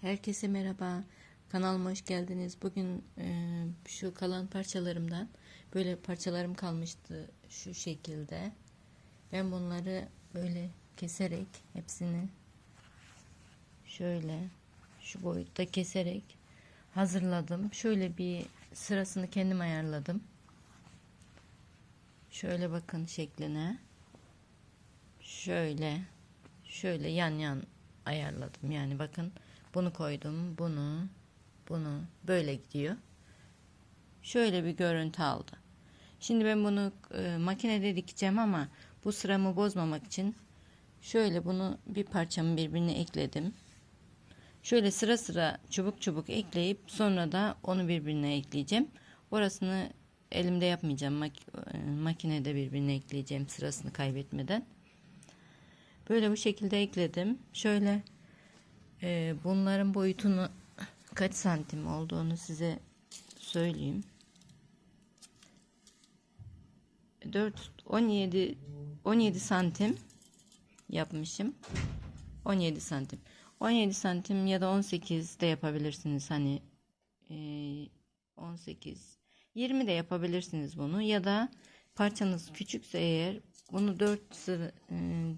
Herkese merhaba. Kanalıma hoş geldiniz. Bugün e, şu kalan parçalarımdan böyle parçalarım kalmıştı şu şekilde. Ben bunları böyle keserek hepsini şöyle şu boyutta keserek hazırladım. Şöyle bir sırasını kendim ayarladım. Şöyle bakın şekline. Şöyle şöyle yan yan ayarladım. Yani bakın bunu koydum, bunu, bunu böyle gidiyor. Şöyle bir görüntü aldı. Şimdi ben bunu e, makinede dikeceğim ama bu sıramı bozmamak için şöyle bunu bir parçamı birbirine ekledim. Şöyle sıra sıra çubuk çubuk ekleyip sonra da onu birbirine ekleyeceğim. Orasını elimde yapmayacağım. Mak- e, makinede birbirine ekleyeceğim sırasını kaybetmeden. Böyle bu şekilde ekledim. Şöyle e, bunların boyutunu kaç santim olduğunu size söyleyeyim. 4 17 17 santim yapmışım. 17 santim. 17 santim ya da 18 de yapabilirsiniz. Hani e, 18 20 de yapabilirsiniz bunu ya da parçanız küçükse eğer bunu 4 sıra,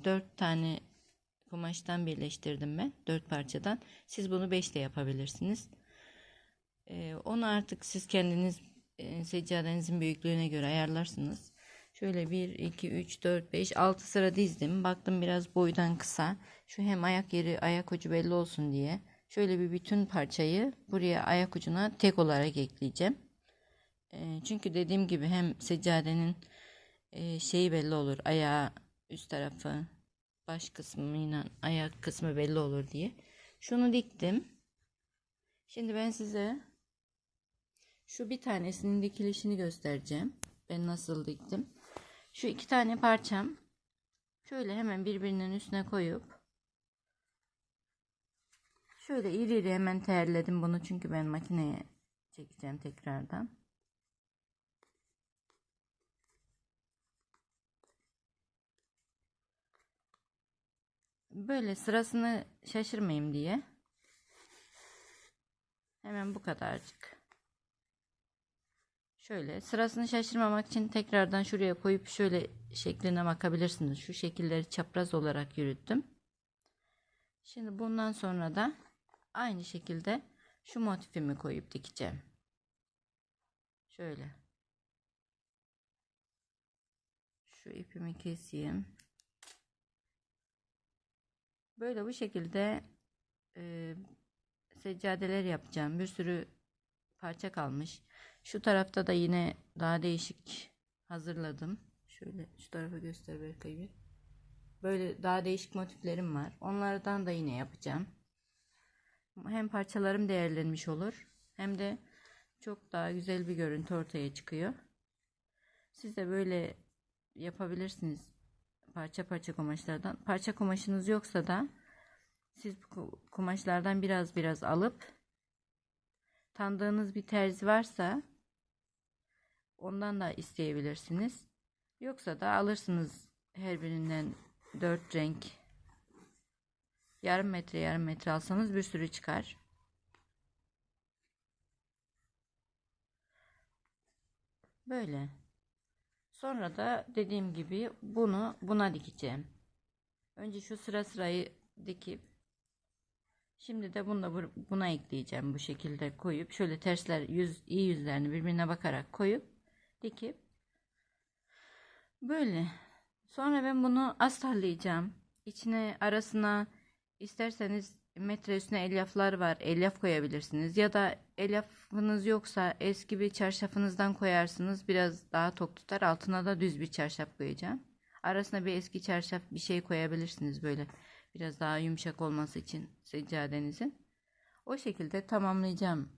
4 tane kumaştan birleştirdim ben. 4 parçadan. Siz bunu 5 de yapabilirsiniz. E, onu artık siz kendiniz e, seccadenizin büyüklüğüne göre ayarlarsınız. Şöyle 1, 2, 3, 4, 5, 6 sıra dizdim. Baktım biraz boydan kısa. Şu hem ayak yeri, ayak ucu belli olsun diye. Şöyle bir bütün parçayı buraya ayak ucuna tek olarak ekleyeceğim. E, çünkü dediğim gibi hem seccadenin e, şeyi belli olur. Ayağı üst tarafı baş kısmıyla ayak kısmı belli olur diye. Şunu diktim. Şimdi ben size şu bir tanesinin dikilişini göstereceğim. Ben nasıl diktim. Şu iki tane parçam şöyle hemen birbirinin üstüne koyup şöyle iri iri hemen terledim bunu çünkü ben makineye çekeceğim tekrardan. Böyle sırasını şaşırmayayım diye. Hemen bu kadarcık. Şöyle sırasını şaşırmamak için tekrardan şuraya koyup şöyle şekline bakabilirsiniz. Şu şekilleri çapraz olarak yürüttüm. Şimdi bundan sonra da aynı şekilde şu motifimi koyup dikeceğim. Şöyle. Şu ipimi keseyim. Böyle bu şekilde e, seccadeler yapacağım. Bir sürü parça kalmış. Şu tarafta da yine daha değişik hazırladım. Şöyle şu tarafa göster Berkay bir. Böyle daha değişik motiflerim var. Onlardan da yine yapacağım. Hem parçalarım değerlenmiş olur. Hem de çok daha güzel bir görüntü ortaya çıkıyor. Siz de böyle yapabilirsiniz parça parça kumaşlardan. Parça kumaşınız yoksa da siz kumaşlardan biraz biraz alıp tanıdığınız bir terzi varsa ondan da isteyebilirsiniz. Yoksa da alırsınız her birinden 4 renk yarım metre yarım metre alsanız bir sürü çıkar. Böyle. Sonra da dediğim gibi bunu buna dikeceğim. Önce şu sıra sırayı dikip şimdi de bunu da buna ekleyeceğim bu şekilde koyup şöyle tersler yüz iyi yüzlerini birbirine bakarak koyup dikip böyle sonra ben bunu astarlayacağım içine arasına isterseniz metre üstüne elyaflar var. Elyaf koyabilirsiniz. Ya da elyafınız yoksa eski bir çarşafınızdan koyarsınız. Biraz daha tok tutar. Altına da düz bir çarşaf koyacağım. Arasına bir eski çarşaf bir şey koyabilirsiniz böyle. Biraz daha yumuşak olması için seccadenizin. O şekilde tamamlayacağım